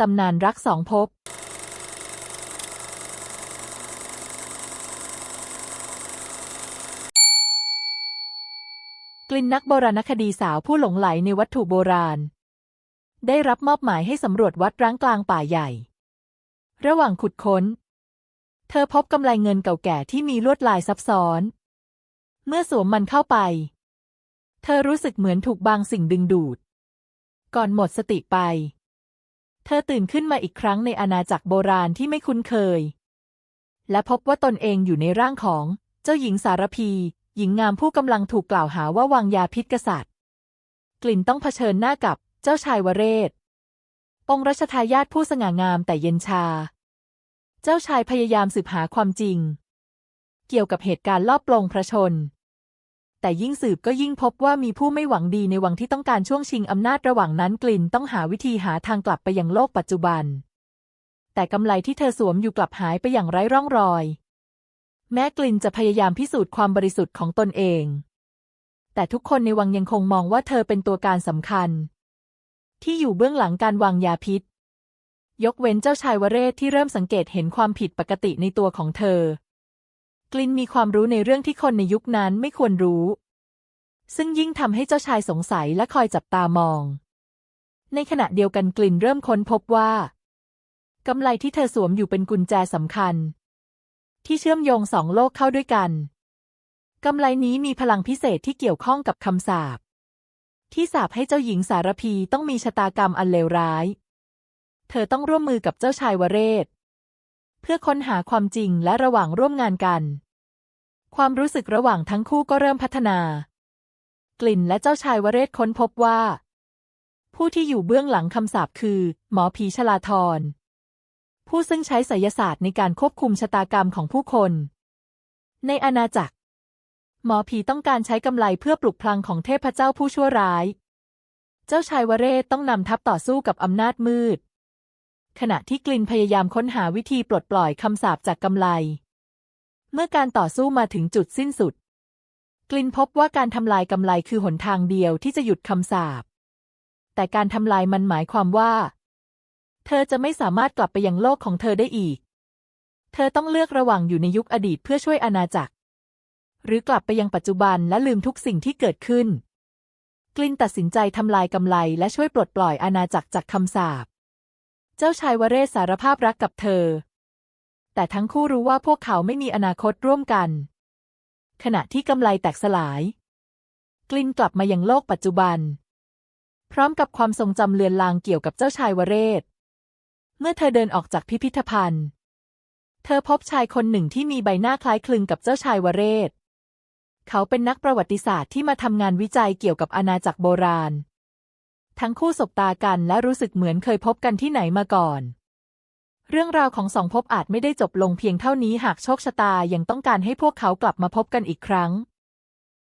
ตำนานรักสองภพกลิ่นนักโบราณคดีสาวผู้หลงไหลในวัตถุโบราณ ได้รับมอบหมายให้สำรวจวัดร้างกลางป่าใหญ่ ระหว่างขุดค้น เธอพบกำไลเงินเก่าแก่ที่มีลวดลายซับซ้อน เมื่อสวมมันเข้าไป เธอรู้สึกเหมือนถูกบางสิ่งดึงดูด ก่อนหมดสติไป เธอตื่นขึ้นมาอีกครั้งในอาณาจักรโบราณที่ไม่คุ้นเคย และพบว่าตนเองอยู่ในร่างของเจ้าหญิงสารพี หญิงงามผู้กำลังถูกกล่าวหาว่าวางยาพิษกษัตริย์ กลิ่นต้องเผชิญหน้ากับเจ้าชายวเรศ องค์รัชทายาทผู้สง่างามแต่เย็นชา เจ้าชายพยายามสืบหาความจริง เกี่ยวกับเหตุการณ์ลอบปลงพระชน แต่ยิ่งสืบก็ยิ่งพบว่ามีผู้ไม่หวังดีในวังที่ต้องการช่วงชิงอำนาจระหว่างนั้นกลิ่นต้องหาวิธีหาทางกลับไปยังโลกปัจจุบัน แต่กำไลที่เธอสวมอยู่กลับหายไปอย่างไร้ร่องรอย แม้กลิ่นจะพยายามพิสูจน์ความบริสุทธิ์ของตนเอง แต่ทุกคนในวังยังคงมองว่าเธอเป็นตัวการสำคัญ ที่อยู่เบื้องหลังการวางยาพิษ ยกเว้นเจ้าชายวเรศที่เริ่มสังเกตเห็นความผิดปกติในตัวของเธอ กลินมีความรู้ในเรื่องที่คนในยุคนั้นไม่ควรรู้ ซึ่งยิ่งทำให้เจ้าชายสงสัยและคอยจับตามอง ในขณะเดียวกันกลินเริ่มค้นพบว่ากำไลที่เธอสวมอยู่เป็นกุญแจสำคัญ ที่เชื่อมโยงสองโลกเข้าด้วยกันกำไลนี้มีพลังพิเศษที่เกี่ยวข้องกับคำสาปที่สาปให้เจ้าหญิงสารพีต้องมีชะตากรรมอันเลวร้าย เธอต้องร่วมมือกับเจ้าชายวเรศ เพื่อค้นหาความจริงและระหว่างร่วมงานกัน ความรู้สึกระหว่างทั้งคู่ก็เริ่มพัฒนา กลิ่นและเจ้าชายวเรศค้นพบว่า ผู้ที่อยู่เบื้องหลังคำสาปคือ หมอผีชลาธรผู้ซึ่งใช้ไสยศาสตร์ในการควบคุมชะตากรรมของผู้คน ในอาณาจักร หมอผีต้องการใช้กำไลเพื่อปลุกพลังของเทพเจ้าผู้ชั่วร้าย เจ้าชายวเรศต้องนำทัพต่อสู้กับอำนาจมืด ขณะที่กลิ่นพยายามค้นหาวิธีปลดปล่อยคำสาปจากกำไล เมื่อการต่อสู้มาถึงจุดสิ้นสุด กลินพบว่าการทำลายกำไลคือหนทางเดียวที่จะหยุดคำสาปแต่การทำลายมันหมายความว่า เธอจะไม่สามารถกลับไปยังโลกของเธอได้อีก เธอต้องเลือกระหว่างอยู่ในยุคอดีตเพื่อช่วยอาณาจักร หรือกลับไปยังปัจจุบันและลืมทุกสิ่งที่เกิดขึ้น กลินตัดสินใจทำลายกำไลและช่วยปลดปล่อยอาณาจักรจากคำสาป เจ้าชายวเรศสารภาพรักกับเธอ แต่ทั้งคู่รู้ว่าพวกเขาไม่มีอนาคตร่วมกัน ขณะที่กำไลแตกสลาย กลินกลับมายังโลกปัจจุบัน พร้อมกับความทรงจำเลือนลางเกี่ยวกับเจ้าชายวเรศ เมื่อเธอเดินออกจากพิพิธภัณฑ์ เธอพบชายคนหนึ่งที่มีใบหน้าคล้ายคลึงกับเจ้าชายวเรศ เขาเป็นนักประวัติศาสตร์ที่มาทำงานวิจัยเกี่ยวกับอาณาจักรโบราณ ทั้งคู่สบตากันและรู้สึกเหมือนเคยพบกันที่ไหนมาก่อน เรื่องราวของสองภพอาจไม่ได้จบลงเพียงเท่านี้หากโชคชะตายังต้องการให้พวกเขากลับมาพบกันอีกครั้ง